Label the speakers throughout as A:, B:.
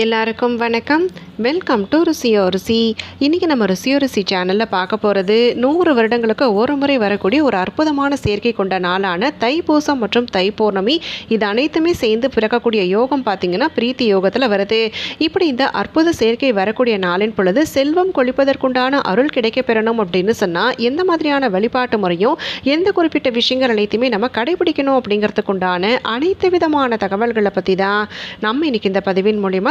A: எல்லாருக்கும் வணக்கம். Welcome to ருசியோ ருசி. இன்றைக்கி நம்ம ருசியோ ருசி சேனலில் பார்க்க போகிறது நூறு வருடங்களுக்கு ஒரு முறை வரக்கூடிய ஒரு அற்புதமான சேர்க்கை கொண்ட நாளான தைப்பூசம் மற்றும் தைப்பூர்ணமி. இது அனைத்துமே சேர்ந்து பிறக்கக்கூடிய யோகம் பார்த்திங்கன்னா பிரீத்தி யோகத்தில் வருது. இப்படி இந்த அற்புத சேர்க்கை வரக்கூடிய நாளின் பொழுது செல்வம் கொளிப்பதற்குண்டான அருள் கிடைக்க பெறணும் அப்படின்னு சொன்னால் எந்த மாதிரியான வழிபாட்டு முறையும் எந்த குறிப்பிட்ட விஷயங்கள் அனைத்துமே நம்ம கடைபிடிக்கணும் அப்படிங்கிறதுக்குண்டான அனைத்து விதமான தகவல்களை பற்றி தான் நம்ம இன்றைக்கி இந்த பதிவின் மூலிமா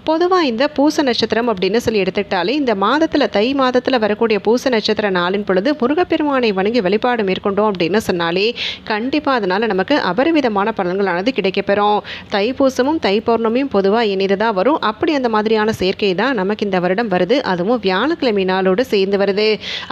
A: பொதுவாக இந்த பூச நட்சத்திரம் அப்படின்னு சொல்லி எடுத்துக்கிட்டாலே இந்த மாதத்தில் தை மாதத்தில் வரக்கூடிய பூச நட்சத்திர நாளின் பொழுது முருகப்பெருமானை வணங்கி வழிபாடு மேற்கொண்டோம் அப்படின்னு சொன்னாலே கண்டிப்பாக அதனால் நமக்கு அபரிவிதமான பலன்களானது கிடைக்கப்பெறும். தைப்பூசமும் தை பௌர்ணமியும் பொதுவாக இணைந்து தான் வரும். அப்படி அந்த மாதிரியான சேர்க்கை தான் நமக்கு இந்த வருடம் வருது. அதுவும் வியாழக்கிழமை நாளோடு சேர்ந்து வருது.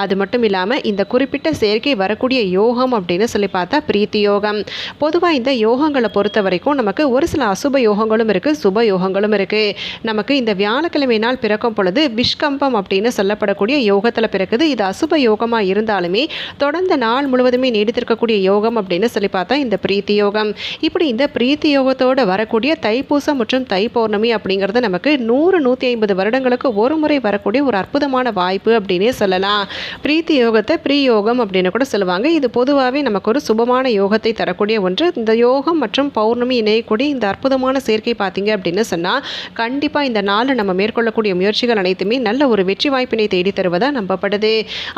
A: அது மட்டும் இல்லாமல் இந்த குறிப்பிட்ட சேர்க்கை வரக்கூடிய யோகம் அப்படின்னு சொல்லி பார்த்தா பிரீத்தி யோகம். பொதுவாக இந்த யோகங்களை பொறுத்த வரைக்கும் நமக்கு ஒரு சில அசுப யோகங்களும் இருக்குது சுப யோகங்களும் இருக்குது நமக்கு இந்த வியாழக்கிழமை நாள் பிறக்கும் பொழுது விஷ்கம்பம் அப்படின்னு சொல்லப்படக்கூடிய யோகத்தில் பிறக்குது. இது அசுப யோகமாக இருந்தாலுமே தொடர்ந்த நாள் முழுவதுமே நீடித்திருக்கக்கூடிய யோகம் அப்படின்னு சொல்லி பார்த்தா இந்த பிரீத்தி யோகம். இப்படி இந்த பிரீத்தி யோகத்தோடு வரக்கூடிய தைப்பூசம் மற்றும் தை பௌர்ணமி அப்படிங்கிறது நமக்கு நூறு நூற்றி ஐம்பது வருடங்களுக்கு ஒரு முறை வரக்கூடிய ஒரு அற்புதமான வாய்ப்பு அப்படின்னே சொல்லலாம். பிரீத்தி யோகத்தை ப்ரீ யோகம் அப்படின்னு கூட சொல்லுவாங்க. இது பொதுவாகவே நமக்கு ஒரு சுபமான யோகத்தை தரக்கூடிய ஒன்று. இந்த யோகம் மற்றும் பௌர்ணமி இணையக்கூடிய இந்த அற்புதமான சேர்க்கை பார்த்தீங்க அப்படின்னு சொன்னால் கண்டிப்பாக கண்டிப்பாக இந்த நாளில் நம்ம மேற்கொள்ளக்கூடிய முயற்சிகள் அனைத்துமே நல்ல ஒரு வெற்றி வாய்ப்பினை தேடி தருவதாக நம்பப்படுது.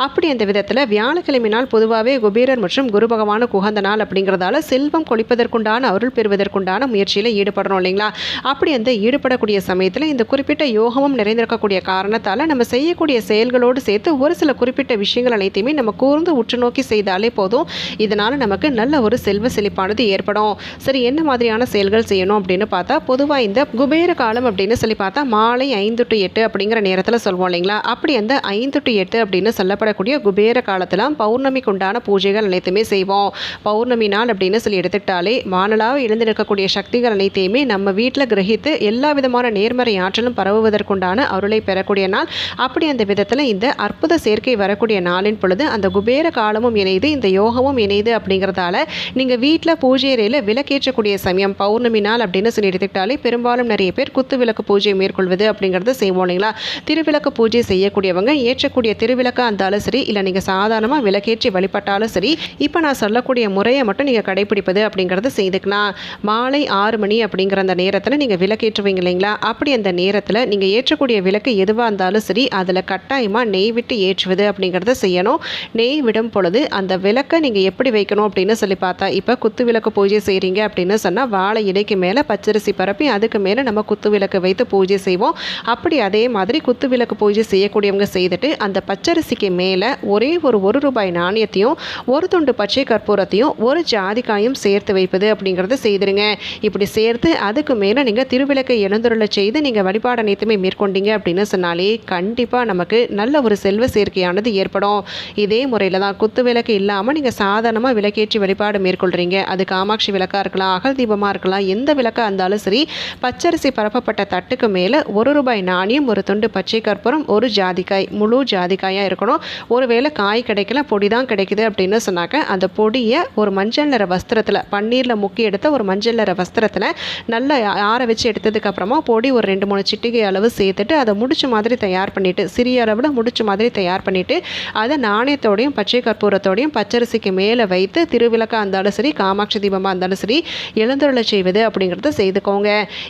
A: அப்படி அந்த விதத்தில் வியாழக்கிழமை நாள் பொதுவாகவே குபேரர் மற்றும் குரு பகவான குகந்த நாள் அப்படிங்கிறதால செல்வம் கொளிப்பதற்குண்டான அருள் பெறுவதற்குண்டான முயற்சியில் ஈடுபடணும் இல்லைங்களா? அப்படி அந்த ஈடுபடக்கூடிய சமயத்தில் இந்த குறிப்பிட்ட யோகமும் நிறைந்திருக்கக்கூடிய காரணத்தால் நம்ம செய்யக்கூடிய செயல்களோடு சேர்த்து ஒரு சில குறிப்பிட்ட விஷயங்கள் அனைத்தையுமே நம்ம கூர்ந்து உற்று நோக்கி செய்தாலே போதும். இதனால் நமக்கு நல்ல ஒரு செல்வ செழிப்பானது ஏற்படும். சரி என்ன மாதிரியான செயல்கள் செய்யணும் அப்படின்னு பார்த்தா பொதுவாக இந்த குபேர காலம் அப்படின்னு சொல்லி பார்த்தா மாலை ஐந்து டு எட்டு அப்படிங்கிற நேரத்தில் சொல்லுவோம் இல்லைங்களா? அப்படி அந்த ஐந்து டு எட்டு அப்படின்னு சொல்லப்படக்கூடிய குபேர காலத்தில் பௌர்ணமிக்கு உண்டான பூஜைகள் அனைத்துமே செய்வோம். பௌர்ணமி நாள் அப்படின்னு சொல்லி எடுத்துக்கிட்டாலே வானலாக எழுந்திருக்கக்கூடிய சக்திகள் அனைத்தையுமே நம்ம வீட்டில் கிரகித்து எல்லா விதமான நேர்மறை ஆற்றலும் பரவுவதற்குண்டான அருளை பெறக்கூடிய நாள். அப்படி அந்த விதத்தில் இந்த அற்புத சேர்க்கை வரக்கூடிய நாளின் பொழுது அந்த குபேர காலமும் இணைது இந்த யோகமும் இணைது அப்படிங்கிறதால நீங்கள் வீட்டில் பூஜை அறையில் விளக்கேற்றக்கூடிய சமயம் பௌர்ணமி நாள் அப்படின்னு சொல்லி எடுத்துக்கிட்டாலே பெரும்பாலும் நிறைய பேர் குத்து விளக்கு பூஜை மேற்கொள்வது அப்படிங்கிறத செய்வோம் இல்லைங்களா? திருவிளக்கு பூஜை செய்யக்கூடியவங்க ஏற்றக்கூடிய திருவிளக்காக இருந்தாலும் சரி இல்லை நீங்கள் சாதாரணமாக விளக்கேற்றி வழிபட்டாலும் சரி இப்போ நான் சொல்லக்கூடிய முறையை மட்டும் நீங்கள் கடைபிடிப்பது அப்படிங்கிறத செய்துக்கலாம் மாலை ஆறு மணி அப்படிங்கிற அந்த நேரத்தில் நீங்கள் விளக்கேற்றுவீங்க இல்லைங்களா? அப்படி அந்த நேரத்தில் நீங்கள் ஏற்றக்கூடிய விளக்கு எதுவாக இருந்தாலும் சரி அதில் கட்டாயமாக நெய் விட்டு ஏற்றுவது அப்படிங்கிறத செய்யணும். நெய் விடும் பொழுது அந்த விளக்கை நீங்கள் எப்படி வைக்கணும் அப்படின்னு சொல்லி பார்த்தா இப்போ குத்து விளக்கு பூஜை செய்கிறீங்க அப்படின்னு சொன்னால் வாழை இலைக்கு மேலே பச்சரிசி பரப்பி அதுக்கு மேலே நம்ம குத்து விளக்கு வைத்து பூஜை செய்வோம். அப்படி அதே மாதிரி குத்து விளக்கு பூஜை செய்யக்கூடியவங்க செய்துட்டு அந்த பச்சரிசிக்கு மேலே ஒரே ஒரு ஒரு ரூபாய் நாணயத்தையும் ஒரு துண்டு பச்சை கற்பூரத்தையும் ஒரு ஜாதிக்காயும் சேர்த்து வைப்பது அப்படிங்கிறத செய்திருங்க. இப்படி சேர்த்து அதுக்கு மேலே நீங்கள் திருவிளக்கை எழுந்துருள செய்து நீங்கள் வழிபாடு அனைத்துமே மேற்கொண்டீங்க அப்படின்னு சொன்னாலே கண்டிப்பாக நமக்கு நல்ல ஒரு செல்வ சேர்க்கையானது ஏற்படும். இதே முறையில் தான் குத்து விளக்கு இல்லாமல் நீங்கள் சாதாரணமாக விளக்கேற்றி வழிபாடு மேற்கொள்கிறீங்க அது காமாட்சி விளக்காக இருக்கலாம் அகல் தீபமாக இருக்கலாம் எந்த விளக்காக இருந்தாலும் சரி பச்சரிசி பரப்பப்பட்ட தட்டுக்கு மேலே ஒரு ரூபாய் நாணயம் ஒரு துண்டு பச்சை கற்பூரம் ஒரு ஜாதிக்காய் முழு ஜாதிக்காயாக இருக்கணும். ஒருவேளை காய் கிடைக்கல பொடி தான் கிடைக்குது அப்படின்னு சொன்னாக்க அந்த பொடியை ஒரு மஞ்சள் நிற வஸ்திரத்தில் பன்னீரில் முக்கி எடுத்த ஒரு மஞ்சள் நிற வஸ்திரத்தில் நல்லா ஆற வச்சு எடுத்ததுக்கப்புறமா பொடி ஒரு ரெண்டு மூணு சிட்டிகை அளவு சேர்த்துட்டு அதை முடிச்ச மாதிரி தயார் பண்ணிவிட்டு சிறிய அளவில் முடிச்ச மாதிரி தயார் பண்ணிவிட்டு அதை நாணயத்தோடையும் பச்சை கற்பூரத்தோடையும் பச்சரிசிக்கு மேலே வைத்து திருவிளக்காக இருந்தாலும் சரி காமாட்சி தீபமாக இருந்தாலும் சரி எழுந்துருளை செய்வது அப்படிங்கிறத செய்துக்கோங்க.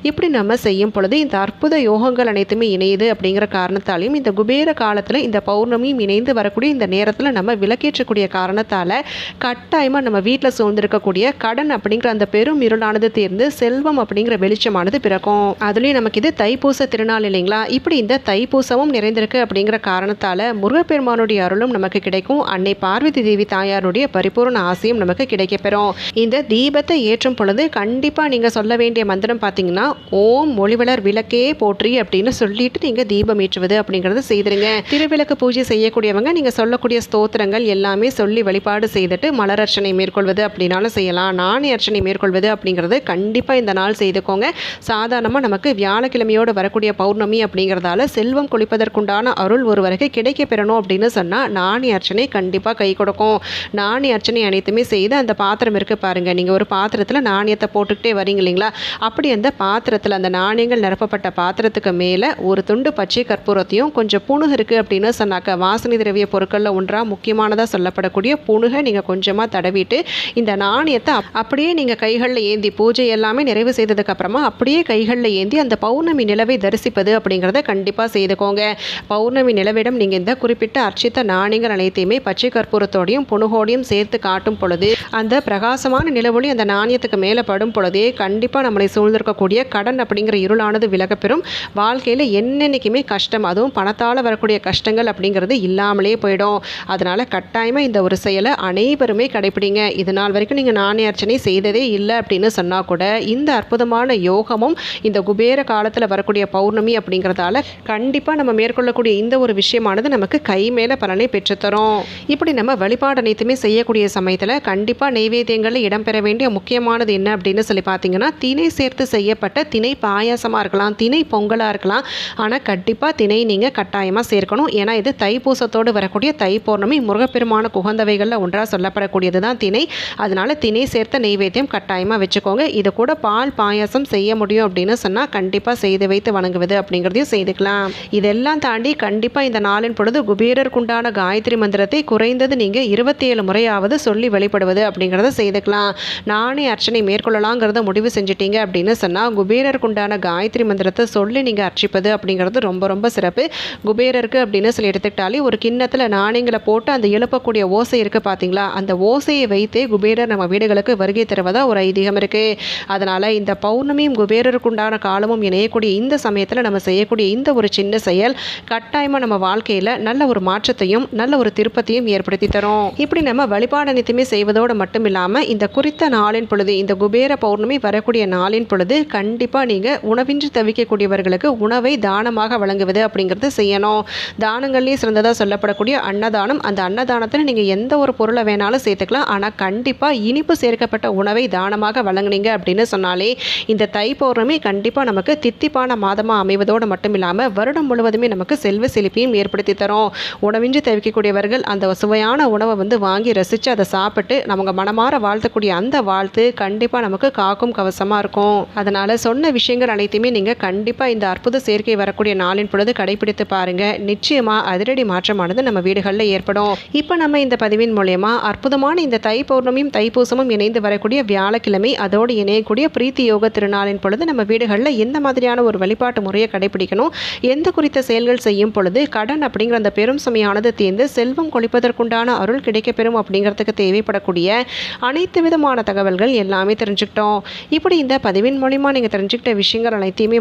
A: இப்படி நம்ம செய்யும் பொழுது இந்த இந்த அற்புத யோகங்கள் அனைத்துமே இணையுது அப்படிங்கிற காரணத்தாலையும் இந்த குபேர காலத்தில் இந்த பௌர்ணமியும் இணைந்து வரக்கூடிய இந்த நேரத்தில் நம்ம விளக்கேற்றக்கூடிய காரணத்தால் கட்டாயமாக நம்ம வீட்டில் சூழ்ந்திருக்கக்கூடிய கடன் அப்படிங்கிற அந்த பெரும் இருளானது தேர்ந்து செல்வம் அப்படிங்கிற வெளிச்சமானது பிறக்கும். அதுலேயும் நமக்கு இது தைப்பூச திருநாள் இல்லைங்களா? இப்படி இந்த தைப்பூசமும் நிறைந்திருக்கு அப்படிங்கிற காரணத்தால் முருகப்பெருமானுடைய அருளும் நமக்கு கிடைக்கும். அன்னை பார்வதி தேவி தாயாருடைய பரிபூர்ண ஆசையும் நமக்கு கிடைக்கப்பெறும். இந்த தீபத்தை ஏற்றும் பொழுது கண்டிப்பாக நீங்கள் சொல்ல வேண்டிய மந்திரம் பார்த்தீங்கன்னா ஓம் ஒளிவளர் விளக்கே போற்றி அப்படின்னு சொல்லிட்டு நீங்கள் தீபம் ஏற்றுவது அப்படிங்கிறத செய்திருங்க. திருவிளக்கு பூஜை செய்யக்கூடியவங்க நீங்கள் சொல்லக்கூடிய ஸ்தோத்திரங்கள் எல்லாமே சொல்லி வழிபாடு செய்துட்டு மலரர்ச்சனை மேற்கொள்வது அப்படின்னாலும் செய்யலாம். நாணய அர்ச்சனை மேற்கொள்வது அப்படிங்கிறது கண்டிப்பாக இந்த நாள் செய்துக்கோங்க. சாதாரணமாக நமக்கு வியாழக்கிழமையோடு வரக்கூடிய பௌர்ணமி அப்படிங்கிறதால செல்வம் கொளிப்பதற்குண்டான அருள் ஒருவருக்கு கிடைக்க பெறணும் அப்படின்னு சொன்னால் நாணய அர்ச்சனை கண்டிப்பாக கை கொடுக்கும். நாணய அர்ச்சனை அனைத்துமே செய்து அந்த பாத்திரம் இருக்குது பாருங்கள் நீங்கள் ஒரு பாத்திரத்தில் நாணயத்தை போட்டுக்கிட்டே வரீங்க இல்லைங்களா? அப்படி அந்த பாத்திரத்தில் அந்த நாணயங்கள் நிரப்பப்பட்ட பாத்திரத்துக்கு மேலே ஒரு துண்டு பச்சை கற்பூரத்தையும் கொஞ்சம் புணுகு இருக்குது அப்படின்னு சொன்னாக்க வாசனை திரவிய பொருட்களில் ஒன்றாக முக்கியமானதாக சொல்லப்படக்கூடிய புணுகை நீங்கள் கொஞ்சமாக தடவிட்டு இந்த நாணயத்தை அப்- அப்படியே நீங்கள் கைகளில் ஏந்தி பூஜை எல்லாமே நிறைவு செய்ததுக்கப்புறமா அப்படியே கைகளில் ஏந்தி அந்த பௌர்ணமி நிலவை தரிசிப்பது அப்படிங்கிறத கண்டிப்பாக செய்துக்கோங்க. பௌர்ணமி நிலவிடம் நீங்கள் இந்த குறிப்பிட்ட அர்ச்சித்த நாணயங்கள் அனைத்தையுமே பச்சை கற்பூரத்தோடையும் புணுகோடையும் சேர்த்து காட்டும் பொழுது அந்த பிரகாசமான நிலவொளி அந்த நாணயத்துக்கு மேலே படும் பொழுதே கண்டிப்பாக நம்மளை சூழ்ந்திருக்கக்கூடிய கடன் அப்படிங்கிற இருளானது விலகப்பெறும். வாழ்க்கையில் என்னென்னைக்குமே கஷ்டம் அதுவும் பணத்தால் வரக்கூடிய கஷ்டங்கள் அப்படிங்கிறது இல்லாமலே போயிடும். அதனால் கட்டாயமாக இந்த ஒரு செயலை அனைவருமே கடைப்பிடிங்க. இது நாள் வரைக்கும் நீங்கள் நாணய அர்ச்சனை செய்ததே இல்லை அப்படின்னு சொன்னால் கூட இந்த அற்புதமான யோகமும் இந்த குபேர காலத்தில் வரக்கூடிய பௌர்ணமி அப்படிங்கிறதால கண்டிப்பாக நம்ம மேற்கொள்ளக்கூடிய இந்த ஒரு விஷயமானது நமக்கு கை மேலே பலனை பெற்றுத்தரும். இப்படி நம்ம வழிபாடு அனைத்துமே செய்யக்கூடிய சமயத்தில் கண்டிப்பாக நெய்வேத்தியங்களில் இடம்பெற வேண்டிய முக்கியமானது என்ன அப்படின்னு சொல்லி பார்த்தீங்கன்னா திணை சேர்த்து செய்யப்பட்ட திணை பாயாசமாக இருக்கலாம். திணை பொங்கலாக இருக்கலாம். ஆனால் கண்டிப்பாக திணை நீங்கள் கட்டாயமாக சேர்க்கணும். ஏன்னா இது தைப்பூசத்தோடு வரக்கூடிய தை பௌர்ணமி முருகப்பெருமான குகந்தவைகளில் ஒன்றாக சொல்லப்படக்கூடியது தான் திணை. அதனால் திணை சேர்த்த நெய்வேத்தியம் கட்டாயமாக வச்சுக்கோங்க. இது கூட பால் பாயாசம் செய்ய முடியும் அப்படின்னு சொன்னால் கண்டிப்பாக செய்து வைத்து வணங்குவது அப்படிங்கிறதையும் செய்துக்கலாம். இதெல்லாம் தாண்டி கண்டிப்பாக இந்த நாளின் பொழுது குபேரருக்குண்டான காயத்ரி மந்திரத்தை குறைந்தது நீங்கள் இருபத்தி ஏழு முறையாவது சொல்லி வெளிப்படுவது அப்படிங்கிறத செய்துக்கலாம். நானே அர்ச்சனை மேற்கொள்ளலாங்கிறத முடிவு செஞ்சிட்டீங்க அப்படின்னு சொன்னால் குபேரருக்குண்டான காயத்ரி மந்திரத்தை சொல்லி நீங்கள் அர்ச்சிப்பது அப்படிங்கிறது ரொம்ப ரொம்ப சிறப்பு. குபேரருக்கு அப்படின்னு சொல்லி எடுத்துக்கிட்டாலே ஒரு கிண்ணத்தில் நாணயங்களை போட்டு அந்த எழுப்பக்கூடிய ஓசை இருக்குது பார்த்தீங்களா அந்த ஓசையை வைத்தே குபேரர் நம்ம வீடுகளுக்கு வருகை தருவதா ஒரு ஐதீகம் இருக்குது அதனால் இந்த பௌர்ணமியும் குபேரருக்குண்டான காலமும் இணையக்கூடிய இந்த சமயத்தில் நம்ம செய்யக்கூடிய இந்த ஒரு சின்ன செயல் கட்டாயமாக நம்ம வாழ்க்கையில் நல்ல ஒரு மாற்றத்தையும் நல்ல ஒரு திருப்பத்தையும் ஏற்படுத்தி தரும். இப்படி நம்ம வழிபாடு அனைத்துமே செய்வதோடு மட்டும் இல்லாமல் இந்த குறித்த நாளின் பொழுது இந்த குபேர பௌர்ணமி வரக்கூடிய நாளின் பொழுது கண்டிப்பாக நீங்கள் உணவின்றி தவிக்கக்கூடியவர்களுக்கு உணவை தானமாக வழங்குவது அப்படிங்கிறது செய்யணும். தானங்கள்லேயே சிறந்ததாக சொல்லப்படக்கூடிய அன்னதானம் அந்த அன்னதானத்தில் நீங்கள் எந்த ஒரு பொருளை வேணாலும் சேர்த்துக்கலாம். ஆனால் கண்டிப்பாக இனிப்பு சேர்க்கப்பட்ட உணவை தானமாக வழங்குனீங்க அப்படின்னு சொன்னாலே இந்த தை பௌர்ணமி கண்டிப்பாக நமக்கு தித்திப்பான மாதமாக அமைவதோடு மட்டும் இல்லாமல் வருடம் முழுவதுமே நமக்கு செல்வ செழிப்பையும் ஏற்படுத்தி தரும். உணவின்றி தவிக்கக்கூடியவர்கள் அந்த சுவையான உணவை வந்து வாங்கி ரசித்து அதை சாப்பிட்டு நமக்கு மனமாற வாழ்த்தக்கூடிய அந்த வாழ்த்து கண்டிப்பாக நமக்கு காக்கும் கவசமாக இருக்கும். அதனால் சொன்ன விஷயங்கள் அனைத்தையுமே நீங்கள் கண்டிப்பாக இந்த அற்புத சேர்க்கை வரக்கூடிய நாளின் பொழுது கடைபிடித்து பாருங்கள் நிச்சயமாக அதிரடி மாற்றமானது நம்ம வீடுகளில் ஏற்படும். இப்போ நம்ம இந்த பதிவின் மூலயமா அற்புதமான இந்த தை பௌர்ணமியும் தைப்பூசமும் இணைந்து வரக்கூடிய வியாழக்கிழமை அதோடு இணையக்கூடிய பிரீத்தி யோக திருநாளின் பொழுது நம்ம வீடுகளில் எந்த மாதிரியான ஒரு வழிபாட்டு முறையை கடைபிடிக்கணும்? எந்த குறித்த செயல்கள் செய்யும் பொழுது கடன் அப்படிங்கிற அந்த பெரும் சுமையானது தீர்ந்து செல்வம் கொளிப்பதற்குண்டான அருள் கிடைக்கப்பெறும் அப்படிங்கிறதுக்கு தேவைப்படக்கூடிய அனைத்து விதமான தகவல்கள் எல்லாமே தெரிஞ்சுக்கிட்டோம். இப்படி இந்த பதிவின் மூலிமா நீங்கள் தெரிஞ்சுக்கிட்ட விஷயங்கள் அனைத்தையுமே